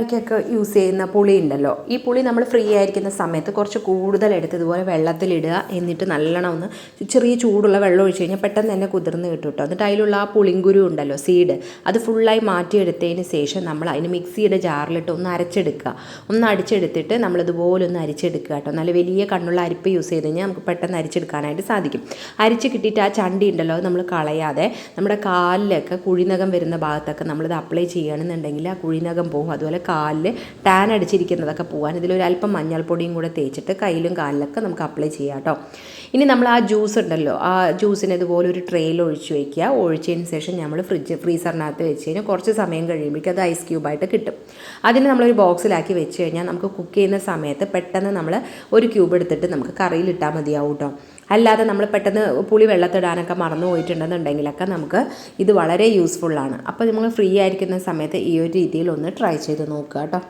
ക്കൊക്കെ യൂസ് ചെയ്യുന്ന പുളി ഉണ്ടല്ലോ ഈ പുളി നമ്മൾ ഫ്രീ ആയിരിക്കുന്ന സമയത്ത് കുറച്ച് കൂടുതൽ എടുത്ത് ഇതുപോലെ വെള്ളത്തിലിടുക എന്നിട്ട് നല്ലോണം ഒന്ന് ചെറിയ ചൂടുള്ള വെള്ളം ഒഴിച്ച് കഴിഞ്ഞാൽ പെട്ടെന്ന് തന്നെ കുതിർന്ന് കിട്ടും കേട്ടോ എന്നിട്ട് അതിലുള്ള ആ പുളിങ്കുരു ഉണ്ടല്ലോ സീഡ് അത് ഫുള്ളായി മാറ്റിയെടുത്തതിന് ശേഷം നമ്മൾ അതിന് മിക്സിയുടെ ജാറിലിട്ട് ഒന്ന് അരച്ചെടുക്കുക. ഒന്ന് അടിച്ചെടുത്തിട്ട് നമ്മളിതുപോലെ ഒന്ന് അരിച്ചെടുക്കുക കേട്ടോ നല്ല വലിയ കണ്ണുള്ള അരിപ്പ് യൂസ് ചെയ്ത് കഴിഞ്ഞാൽ നമുക്ക് പെട്ടെന്ന് അരിച്ചെടുക്കാനായിട്ട് സാധിക്കും. അരിച്ച് കിട്ടിയിട്ട് ആ ചണ്ടി ഉണ്ടല്ലോ അത് നമ്മൾ കളയാതെ നമ്മുടെ കാലിലൊക്കെ കുഴിനകം വരുന്ന ഭാഗത്തൊക്കെ നമ്മളിത് അപ്ലൈ ചെയ്യുകയാണെന്നുണ്ടെങ്കിൽ ആ കുഴിനകം പോകും. അതുപോലെ കാലിൽ ടാൻ അടിച്ചിരിക്കുന്നതൊക്കെ പോകാൻ ഇതിലൊരു അല്പം മഞ്ഞൾപ്പൊടിയും കൂടെ തേച്ചിട്ട് കയ്യിലും കാലിലൊക്കെ നമുക്ക് അപ്ലൈ ചെയ്യാം കേട്ടോ ഇനി നമ്മൾ ആ ജ്യൂസ് ഉണ്ടല്ലോ ആ ജ്യൂസിനെ ഇതുപോലെ ഒരു ട്രെയിൽ ഒഴിച്ചു വയ്ക്കുക ഒഴിച്ചതിന് ശേഷം നമ്മൾ ഫ്രിഡ്ജ് ഫ്രീസറിനകത്ത് വെച്ച് കഴിഞ്ഞാൽ കുറച്ച് സമയം കഴിയുമ്പോഴേക്കും അത് ഐസ് ക്യൂബായിട്ട് കിട്ടും. അതിന് നമ്മളൊരു ബോക്സിലാക്കി വെച്ച് കഴിഞ്ഞാൽ നമുക്ക് കുക്ക് ചെയ്യുന്ന സമയത്ത് പെട്ടെന്ന് നമ്മൾ ഒരു ക്യൂബ് എടുത്തിട്ട് നമുക്ക് കറിയിലിട്ടാൽ മതിയാവും കേട്ടോ അല്ലാതെ നമ്മൾ പെട്ടെന്ന് പുളി വെള്ളത്തിടാനൊക്കെ മറന്നു പോയിട്ടുണ്ടെന്നുണ്ടെങ്കിലൊക്കെ നമുക്ക് ഇത് വളരെ യൂസ്ഫുള്ളാണ് അപ്പോൾ നമ്മൾ ഫ്രീ ആയിരിക്കുന്ന സമയത്ത് ഈ ഒരു രീതിയിൽ ഒന്ന് ട്രൈ ചെയ്ത് നോക്കുക കേട്ടോ